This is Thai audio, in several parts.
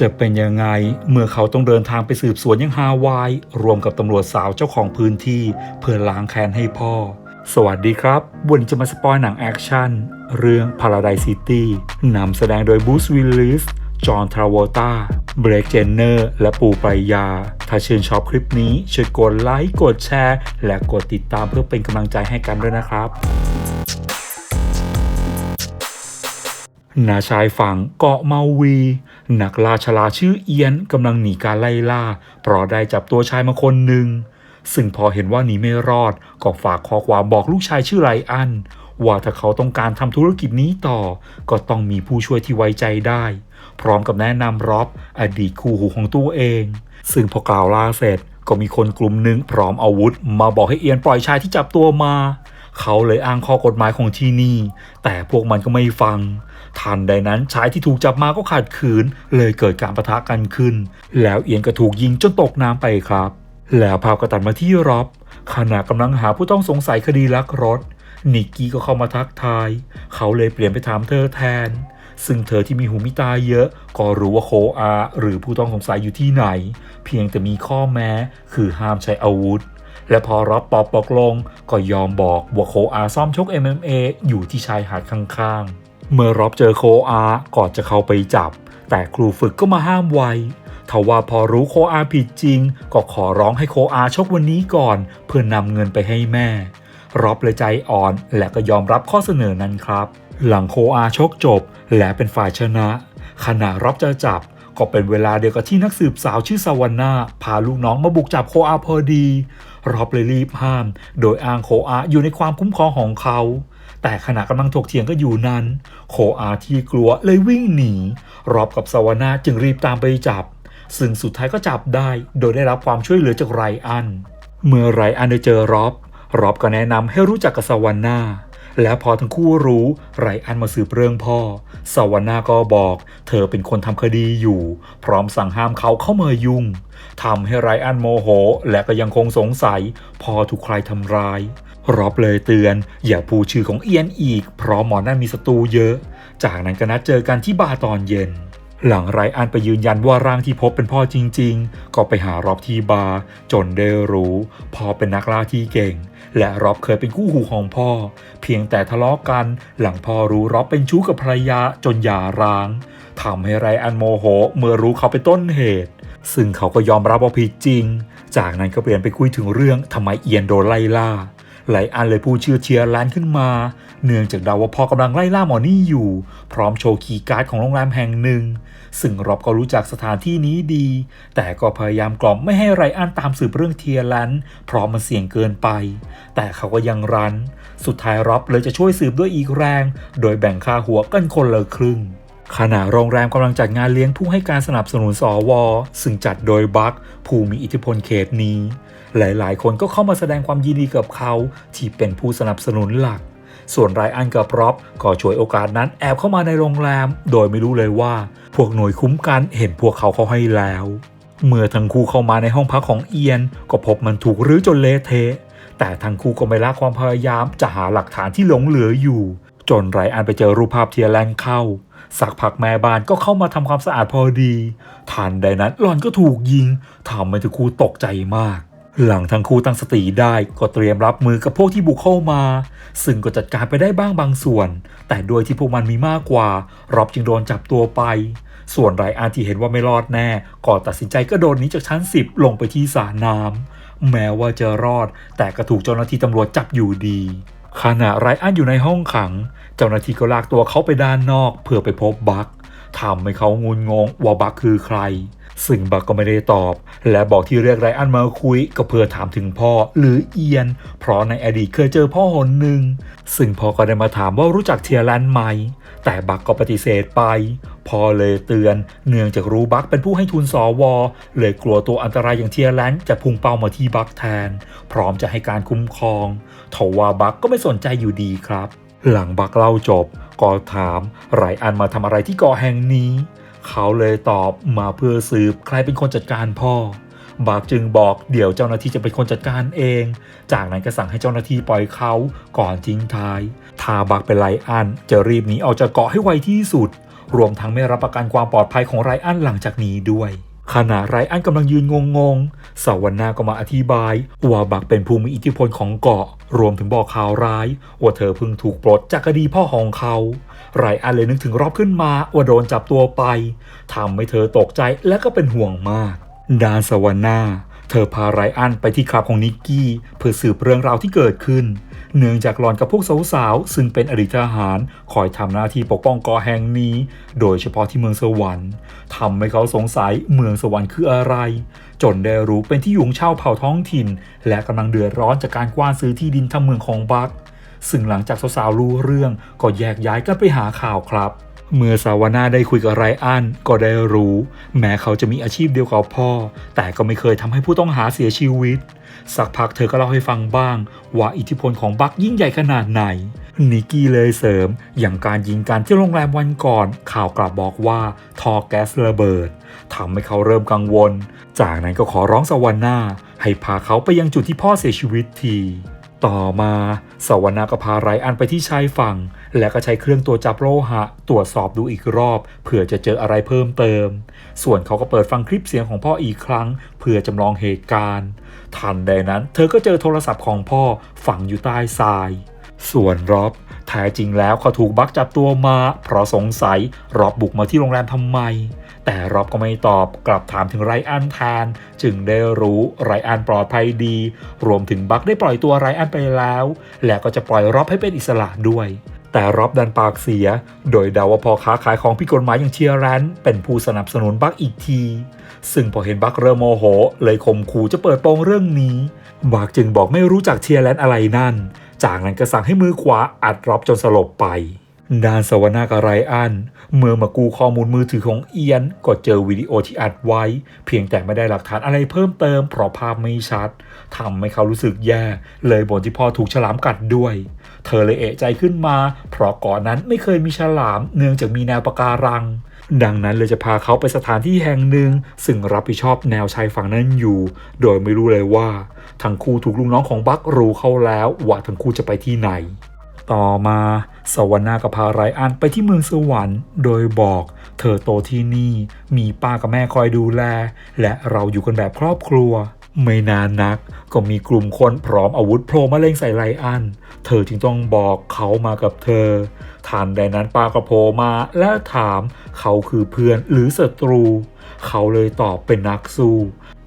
จะเป็นยังไงเมื่อเขาต้องเดินทางไปสืบสวนยังฮาวาย รวมกับตำรวจสาวเจ้าของพื้นที่ เพื่อล้างแค้นให้พ่อ สวัสดีครับ วันนี้จะมาสปอยหนังแอคชั่น เรื่อง Paradise City นำแสดงโดยบูสวิลลิสจอห์นทราโวตาเบรกเจนเนอร์ และปูปรายา ถ้าชื่นชอบคลิปนี้ ช่วยกดไลค์ กดแชร์ และกดติดตามเพื่อเป็นกำลังใจให้กันด้วยนะครับ ณชายฝั่งเกาะเมาวี นักล่าชลาชื่อเอียนกำลังหนีการไล่ล่า เพราะได้จับตัวชายมาคนหนึ่ง ซึ่งพอเห็นว่าหนีไม่รอด ก็ฝากข้อความบอกลูกชายชื่อไรอัน ว่าถ้าเขาต้องการทำธุรกิจนี้ต่อ ก็ต้องมีผู้ช่วยที่ไว้ใจได้ พร้อมกับแนะนำร็อบอดีตคู่หูของตัวเอง ซึ่งพอกล่าวลาเสร็จก็มีคนกลุ่มหนึ่งพร้อมอาวุธ มาบอกให้เอียนปล่อยชายที่จับตัวมา เขาเลยอ้างข้อกฎหมายของที่นี่ แต่พวกมันก็ไม่ฟัง ทันใดนั้นชายที่ถูกจับมาก็ขัดขืน เลยเกิดการประทะกันขึ้น แล้วเอียนก็ถูกยิงจนตกน้ำไปครับ แล้วภาพก็ตัดมาที่ร็อบขณะกำลังหาผู้ต้องสงสัยคดีลักรถ นิกกี้ก็เข้ามาทักทาย เขาเลยเปลี่ยนไปถามเธอแทน ซึ่งเธอที่มีหูมิตาเยอะ ก็รู้ว่าโคอาหรือผู้ต้องสงสัยอยู่ที่ไหน เพียงแต่มีข้อแม้คือห้ามใช้อาวุธและพอรับปอบปอกลงก็ยอมบอกว่าโคอาซ่อมชก MMA อยู่ที่ชายหาดข้างๆ เมื่อรับเจอโคอาก่อนจะเข้าไปจับ แต่ครูฝึกก็มาห้ามไว้ทว่าพอรู้โคอาผิดจริง ก็ขอร้องให้โคอาชกวันนี้ก่อน เพื่อนนำเงินไปให้แม่ รอบเลยใจอ่อนและก็ยอมรับข้อเสนอนั้นครับ หลังโคอาชกจบ และเป็นฝ่ายชนะ ขณะรอบจะจับก็เป็นเวลาเดียวกับที่นักสืบสาวชื่อสวรรณาพาลูกน้องมาบุกจับโคอาพอดี รอบเลยรีบห้าม โดยอ้างโคอาอยู่ในความคุ้มครองของเขา แต่ขณะกำลังถกเถียงก็อยู่นั้น โคอาที่กลัวเลยวิ่งหนี รอบกับสวรรณาจึงรีบตามไปจับ ซึ่งสุดท้ายก็จับได้ โดยได้รับความช่วยเหลือจากไรอัน เมื่อไรอันได้เจอรอบรอบก็แนะนำให้รู้จักกับสวรรณาแล้วพอทั้งคู่รู้ไรอันมาสืบเรื่องพ่อ สวรรณาก็บอก เธอเป็นคนทำคดีอยู่ พร้อมสั่งห้ามเขาเข้ามายุ่งทำให้ไรอันโมโห และก็ยังคงสงสัย พอถูกใครทำร้าย รอบเลยเตือน อย่าพูดชื่อของเอียนอีก เพราะหมอนั่นมีศัตรูเยอะ จากนั้นก็นัดเจอกันที่บาร์ตอนเย็น หลังไรอันไปยืนยันว่าร่างที่พบเป็นพ่อจริง ๆ ก็ไปหารอบที่บาร์จนได้รู้พ่อเป็นนักล่าที่เก่ง และรอบเคยเป็นคู่หูของพ่อ เพียงแต่ทะเลาะกัน หลังพ่อรู้รอบเป็นชู้กับภรรยาจนหย่าร้างทำให้ไรอันโมโหเมื่อรู้เขาเป็นต้นเหตุ ซึ่งเขาก็ยอมรับว่าผิดจริง จากนั้นก็เปลี่ยนไปคุยถึงเรื่องทำไมเอียนโดนไล่ล่า หลอันเลยพูดชื่อเชียร์แลนขึ้นมา เนื่องจากเดาว่าพ่อกำลังไล่ล่าหมอนี่อยู่ พร้อมโชว์คีย์การ์ดของโรงแรมแห่งหนึ่ง ซึ่งรอบก็รู้จักสถานที่นี้ดี แต่ก็พยายามกล่อมไม่ให้ไรอันตามสืบเรื่องเทียร์แลนเพราะมันเสี่ยงเกินไป แต่เขาก็ยังรัน สุดท้ายรอบเลยจะช่วยสืบด้วยอีกแรง โดยแบ่งค่าหัวกันคนละครึ่ง ขณะโรงแรมกำลังจัดงานเลี้ยงผู้ให้การสนับสนุนสวซึ่งจัดโดยบัคผู้มีอิทธิพลเขตนี้ หลายๆ คนก็เข้ามาแสดงความยินดีกับเขา ที่เป็นผู้สนับสนุนหลัก ส่วนไรอันกับร็อบก็ช่วยโอกาสนั้นแอบเข้ามาในโรงแรม โดยไม่รู้เลยว่า พวกหน่วยคุ้มกันเห็นพวกเขาเขาให้แล้ว เมื่อทั้งคู่เข้ามาในห้องพักของเอียน ก็พบมันถูกรื้อจนเละเทะแต่ทั้งคู่ก็ไม่ละความพยายามจะหาหลักฐานที่หลงเหลืออยู่ จนไรอันไปเจอรูปภาพเทียร์แลนด์เข้า สักพักแม่บ้านก็เข้ามาทำความสะอาดพอดี ทันใดนั้นหล่อนก็ถูกยิงทำให้ทั้งคู่ตกใจมาก หลังทั้งคู่ตั้งสติได้ก็เตรียมรับมือกับพวกที่บุกเข้ามา ซึ่งก็จัดการไปได้บ้างบางส่วน แต่โดยที่พวกมันมีมากกว่า รอบจึงโดนจับตัวไป ส่วนไรอันที่เห็นว่าไม่รอดแน่ก็ตัดสินใจกระโดดหนีจากชั้น 10 ลงไปที่สระน้ำแม้ว่าจะรอด แต่ก็ถูกเจ้าหน้าที่ตำรวจจับอยู่ดีขณะไรอันอยู่ในห้องขัง เจ้าหน้าที่ก็ลากตัวเขาไปด้านนอกเพื่อไปพบบัคทำให้เขางุนงงว่าบัคคือใคร ซึ่งบัคก็ไม่ได้ตอบ และบอกที่เรียกไรอันมาคุยก็เพื่อถามถึงพ่อหรือเอียน เพราะในอดีตเคยเจอพ่อหนหนึ่ง ซึ่งพ่อก็ได้มาถามว่ารู้จักเทียร์แลนด์ไหม แต่บัคก็ปฏิเสธไปพ่อเลยเตือนเนื่องจากรู้บัคเป็นผู้ให้ทุนสวเลยกลัวตัวอันตรายอย่างเทียร์แลนด์จะพุ่งเป้ามาที่บัคแทน พร้อมจะให้การคุ้มครองทว่าบัคก็ไม่สนใจอยู่ดีครับ หลังบัคเล่าจบ ก็ถามไรอันมาทำอะไรที่เกาะแห่งนี้ เขาเลยตอบมาเพื่อสืบใครเป็นคนจัดการพ่อ บักจึงบอกเดี๋ยวเจ้าหน้าที่จะเป็นคนจัดการเอง จากนั้นก็สั่งให้เจ้าหน้าที่ปล่อยเขาก่อนทิ้งท้าย ถ้าบักเป็นไรอันจะรีบหนีออกจากเกาะให้ไวที่สุด รวมทั้งไม่รับประกันความปลอดภัยของไรอันหลังจากนี้ด้วย ขณะไรอันกำลังยืนงงๆสวนาก็มาอธิบาย ว่าบักเป็นผู้มีอิทธิพลของเกาะ รวมถึงบอกข่าวร้าย ว่าเธอเพิ่งถูกปลดจากคดีพ่อของเขาไรอันเลยนึกถึงรอบขึ้นมาว่าโดนจับตัวไปทำให้เธอตกใจและก็เป็นห่วงมาก ดานสวรรณา เธอพาไรอันไปที่คลับของนิกกี้ เพื่อสืบเรื่องราวที่เกิดขึ้น เนื่องจากหลอนกับพวกสาวๆ ซึ่งเป็นอดีตทหาร คอยทำหน้าที่ปกป้องเกาะแห่งนี้ โดยเฉพาะที่เมืองสวรรค์ทำให้เขาสงสัยเมืองสวรรค์คืออะไร จนได้รู้เป็นที่อยู่ของชาวเผ่าท้องถิ่น และกำลังเดือดร้อนจากการกว้านซื้อที่ดินทำเมืองของบักซึ่งหลังจากสาวๆรู้เรื่องก็แยกย้ายกันไปหาข่าวครับ เมื่อสาวนาได้คุยกับไรอันก็ได้รู้ แม้เขาจะมีอาชีพเดียวกับพ่อ แต่ก็ไม่เคยทำให้ผู้ต้องหาเสียชีวิต สักพักเธอก็เล่าให้ฟังบ้าง ว่าอิทธิพลของบักยิ่งใหญ่ขนาดไหน นิกกี้เลยเสริม อย่างการยิงกันที่โรงแรมวันก่อน ข่าวกลับบอกว่าทอแก๊สระเบิดทำให้เขาเริ่มกังวล จากนั้นก็ขอร้องสวรรณาให้พาเขาไปยังจุดที่พ่อเสียชีวิตที ต่อมาสวรรณาก็พาไรอันไปที่ชายฝั่ง และก็ใช้เครื่องตรวจับโลหะ ตรวจสอบดูอีกรอบเผื่อจะเจออะไรเพิ่มเติม ส่วนเขาก็เปิดฟังคลิปเสียงของพ่ออีกครั้ง เพื่อจำลองเหตุการณ์ ทันใดนั้น เธอก็เจอโทรศัพท์ของพ่อฝังอยู่ใต้ทราย ส่วนรอบแท้จริงแล้วเขาถูกบักจับตัวมา เพราะสงสัยรอบบุกมาที่โรงแรมทำไม แต่ร็อบก็ไม่ตอบกลับถามถึงไรอันแทน จึงได้รู้ไรอันปลอดภัยดี รวมถึงบักได้ปล่อยตัวไรอันไปแล้ว และก็จะปล่อยร็อบให้เป็นอิสระด้วยแต่ร็อบดันปากเสีย โดยเดาว่าพอค้าขายของผิดกฎหมายอย่างเชียร์แรนเป็นผู้สนับสนุนบักอีกที ซึ่งพอเห็นบักเริ่มโมโห เลยข่มขู่จะเปิดโปงเรื่องนี้ บักจึงบอกไม่รู้จักเชียร์แลนด์อะไรนั่น จากนั้นก็สั่งให้มือขวาอัดร็อบจนสลบไป ด้านสวนากับไรอันเมื่อมากูข้อมูลมือถือของเอียน ก็เจอวิดีโอที่อัดไว้ เพียงแต่ไม่ได้หลักฐานอะไรเพิ่มเติม เพราะภาพไม่ชัดทำให้เขารู้สึกแย่ เลยบ่นที่พ่อถูกฉลามกัดด้วย เธอเลยเอะใจขึ้นมา เพราะก่อนนั้นไม่เคยมีฉลาม เนื่องจากมีแนวปะการัง ดังนั้นเลยจะพาเขาไปสถานที่แห่งหนึ่ง ซึ่งรับผิดชอบแนวชายฝั่งนั้นอยู่ โดยไม่รู้เลยว่าทั้งคู่ถูกลุงน้องของบักรู้เข้าแล้วว่าทั้งคู่จะไปที่ไหน ต่อมาสวรรณากับพาไรอันไปที่เมืองสวรรค์โดยบอก เธอโตที่นี่ มีป้ากับแม่คอยดูแล และเราอยู่กันแบบครอบครัว ไม่นานนัก ก็มีกลุ่มคนพร้อมอาวุธโผล่มาเล็งใส่ไรอัน เธอจึงต้องบอกเขามากับเธอทันใดนั้นป้าก็โผล่มาและถามเขาคือเพื่อนหรือศัตรู เขาเลยตอบเป็นนักสู้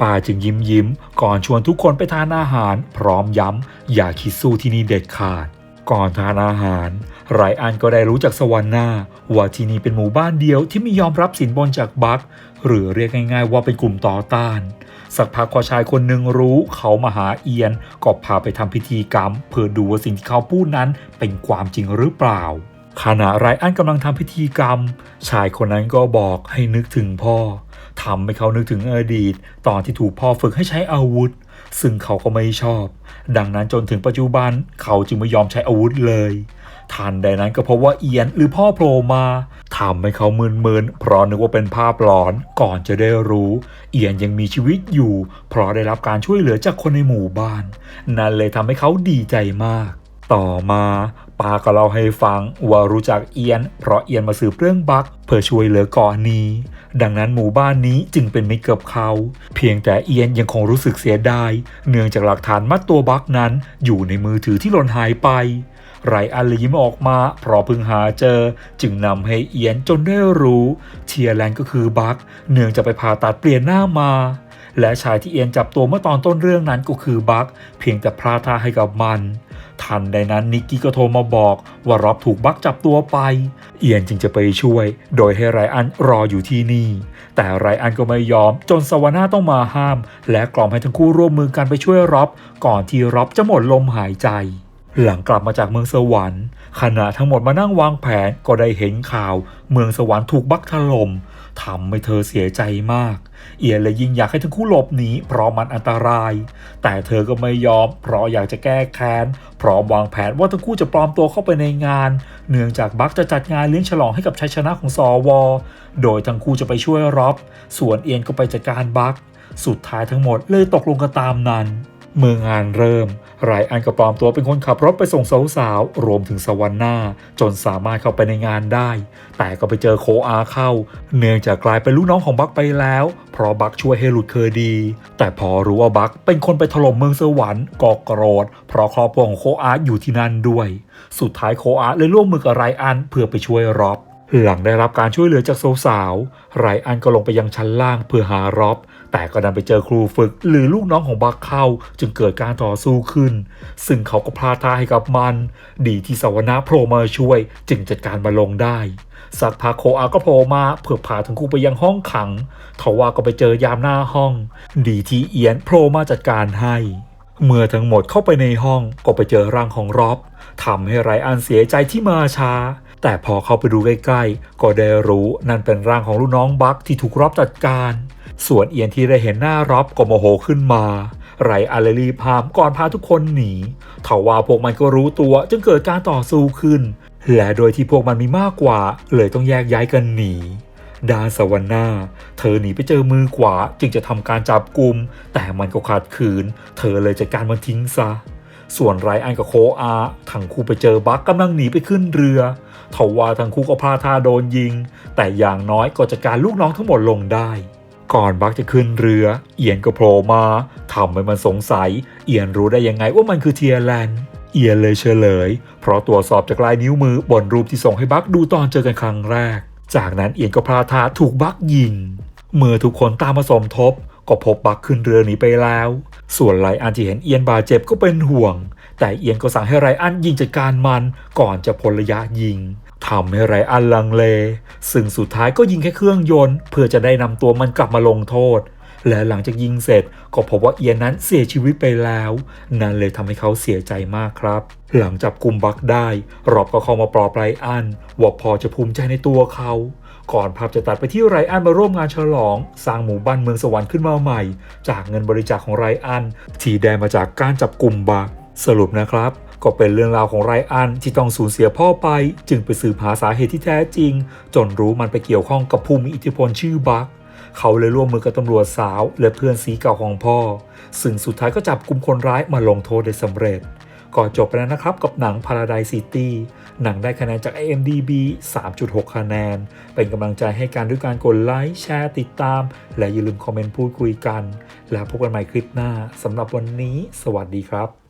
ป้าจึงยิ้มยิ้มก่อนชวนทุกคนไปทานอาหาร พร้อมย้ำอย่าคิดสู้ที่นี่เด็ดขาด ก่อนทานอาหารไรอันก็ได้รู้จากสวรรค์หน้าว่าที่นี่เป็นหมู่บ้านเดียวที่ไม่ยอมรับสินบนจากบัคหรือเรียกง่ายๆว่าเป็นกลุ่มต่อต้าน สักพักพอชายคนหนึ่งรู้เขามาหาเอียนก็พาไปทำพิธีกรรม เพื่อดูว่าสิ่งที่เขาพูดนั้นเป็นความจริงหรือเปล่าขณะไรอันกำลังทำพิธีกรรม ชายคนนั้นก็บอกให้นึกถึงพ่อทำให้เขานึกถึงอดีต ตอนที่ถูกพ่อฝึกให้ใช้อาวุธ ซึ่งเขาก็ไม่ชอบ ดังนั้นจนถึงปัจจุบันเขาจึงไม่ยอมใช้อาวุธเลยทันใดนั้นก็เพราะว่าเอียนหรือพ่อโผล่มาทำให้เขามึนๆเพราะนึกว่าเป็นภาพหลอนก่อนจะได้รู้ เอียนยังมีชีวิตอยู่ เพราะได้รับการช่วยเหลือจากคนในหมู่บ้าน นั่นเลยทำให้เขาดีใจมาก ต่อมา ปาก็เล่าให้ฟังว่ารู้จักเอียน เพราะเอียนมาสืบเรื่องบักเพื่อช่วยเหลือก่อนนี้ ดังนั้นหมู่บ้านนี้จึงเป็นมิตรกับเขา เพียงแต่เอียนยังคงรู้สึกเสียดาย เนื่องจากหลักฐานมัดตัวบักนั้นอยู่ในมือถือที่หล่นหายไปไรอันเลยยิ้มออกมาเพราะเพิ่งหาเจอ จึงนำให้เอียนจนได้รู้ เทียแลนก็คือบักเนื่องจากไปผ่าตัดเปลี่ยนหน้ามา และชายที่เอียนจับตัวเมื่อตอนต้นเรื่องนั้นก็คือบักเพียงแต่พลาดท่าให้กับมัน ทันใดนั้นนิกกี้ก็โทรมาบอกว่าร็อบถูกบักจับตัวไป เอียนจึงจะไปช่วย โดยให้ไรอันรออยู่ที่นี่ แต่ไรอันก็ไม่ยอมจนสวรรค์ต้องมาห้าม และกล่อมให้ทั้งคู่ร่วมมือกันไปช่วยร็อบก่อนที่ร็อบจะหมดลมหายใจ หลังกลับมาจากเมืองสวรรค์ขณะทั้งหมดมานั่งวางแผนก็ได้เห็นข่าว เมืองสวรรค์ถูกบักถล่ม ทำให้เธอเสียใจมาก เอียนเลยยิ่งอยากให้ทั้งคู่หลบหนีเพราะมันอันตราย แต่เธอก็ไม่ยอม เพราะอยากจะแก้แค้นพร้อมวางแผนว่าทั้งคู่จะปลอมตัวเข้าไปในงาน เนื่องจากบักจะจัดงานเลี้ยงฉลองให้กับชัยชนะของสอวอโดยทั้งคู่จะไปช่วยร็อบส่วนเอียนก็ไปจัดการบักสุดท้ายทั้งหมดเลยตกลงกันตามนั้น เมื่องานเริ่มไรอันก็ปลอมตัวเป็นคนขับรถไปส่งสาวๆรวมถึงสวรรค์หน้า จนสามารถเข้าไปในงานได้ แต่ก็ไปเจอโคอาเข้า เนื่องจากกลายเป็นลูกน้องของบักไปแล้ว เพราะบักช่วยให้หลุดเคอดี แต่พอรู้ว่าบักเป็นคนไปถล่มเมืองสวรรค์ก็โกรธ เพราะครอบครัวของโคอาอยู่ที่นั่นด้วย สุดท้ายโคอาเลยร่วมมือกับไรอันเพื่อไปช่วยร็อบหลังได้รับการช่วยเหลือจากสาวๆไรอันก็ลงไปยังชั้นล่างเพื่อหาร็อบ แต่ก็ดันไปเจอครูฝึกหรือลูกน้องของบักเข้าจึงเกิดการต่อสู้ขึ้น ซึ่งเขาก็พลาดท่าให้กับมัน ดีที่สวรรค์โผล่มาช่วย จึงจัดการมาลงได้สักพักโคอาก็โผล่มาเพื่อพาทั้งคู่ไปยังห้องขังทว่าก็ไปเจอยามหน้าห้อง ดีที่เอียนโผล่มาจัดการให้เมื่อทั้งหมดเข้าไปในห้องก็ไปเจอร่างของร็อบทำให้ไรอันเสียใจที่มาช้า แต่พอเข้าไปดูใกล้ๆ ก็ได้รู้นั่นเป็นร่างของลูกน้องบักที่ถูกร็อบจัดการ ส่วนเอียนที่ได้เห็นหน้าร็อบก็โมโหขึ้นมา ไรอันเลรีพามก่อนพาทุกคนหนีทว่าพวกมันก็รู้ตัวจึงเกิดการต่อสู้ขึ้น และโดยที่พวกมันมีมากกว่า เลยต้องแยกย้ายกันหนี ดานสวรรค์นาเธอหนีไปเจอมือขวาจึงจะทำการจับกลุ่มแต่มันก็ขาดขืน เธอเลยจัดการมันทิ้งซะส่วนไรอันกับโคอาทั้งคู่ไปเจอบักกำลังหนีไปขึ้นเรือทว่าทั้งคู่ก็พลาดท่าโดนยิง แต่อย่างน้อยก็จัดการลูกน้องทั้งหมดลงได้ ก่อนบักจะขึ้นเรือ เอียนก็โผล่มาทำให้มันสงสัย เอียนรู้ได้ยังไงว่ามันคือเทียแลนเอียนเลยเฉลย เพราะตรวจสอบจากลายนิ้วมือบนรูปที่ส่งให้บักดูตอนเจอกันครั้งแรก จากนั้นเอียนก็พลาดท่าถูกบักยิง เมื่อทุกคนตามมาสมทบ ก็พบบักขึ้นเรือหนีไปแล้ว ส่วนไรอันที่เห็นเอียนบาดเจ็บก็เป็นห่วง แต่เอียนก็สั่งให้ไรอันยิงจัดการมันก่อนจะพลระยะยิง ทำให้ไรอันลังเล ซึ่งสุดท้ายก็ยิงแค่เครื่องยนต์ เพื่อจะได้นำตัวมันกลับมาลงโทษ และหลังจากยิงเสร็จก็พบว่าเอียนนั้นเสียชีวิตไปแล้ว นั่นเลยทำให้เขาเสียใจมากครับ หลังจับกลุ่มบักได้ รอบก็เข้ามาปลอบไรอันว่าพอจะภูมิใจในตัวเขาก่อนภาพจะตัดไปที่ไรอันมาร่วมงานฉลอง สร้างหมู่บ้านเมืองสวรรค์ขึ้นมาใหม่ จากเงินบริจาคของไรอันที่ได้มาจากการจับกลุ่มบัก สรุปนะครับก็เป็นเรื่องราวของไรอันที่ต้องสูญเสียพ่อไป จึงไปสืบหาสาเหตุที่แท้จริง จนรู้มันไปเกี่ยวข้องกับผู้มีอิทธิพลชื่อบักเขาเลยร่วมมือกับตำรวจสาว และเพื่อนสีเก่าของพ่อ ซึ่งสุดท้ายก็จับกลุ่มคนร้ายมาลงโทษได้สำเร็จก็จบไปแล้วนะครับกับหนัง Paradise City หนังได้คะแนนจาก IMDb 3.6 คะแนน เป็นกำลังใจให้การด้วยการกดไลค์แชร์ติดตาม และอย่าลืมคอมเมนต์พูดคุยกัน แล้วพบกันใหม่คลิปหน้าสำหรับวันนี้ สวัสดีครับ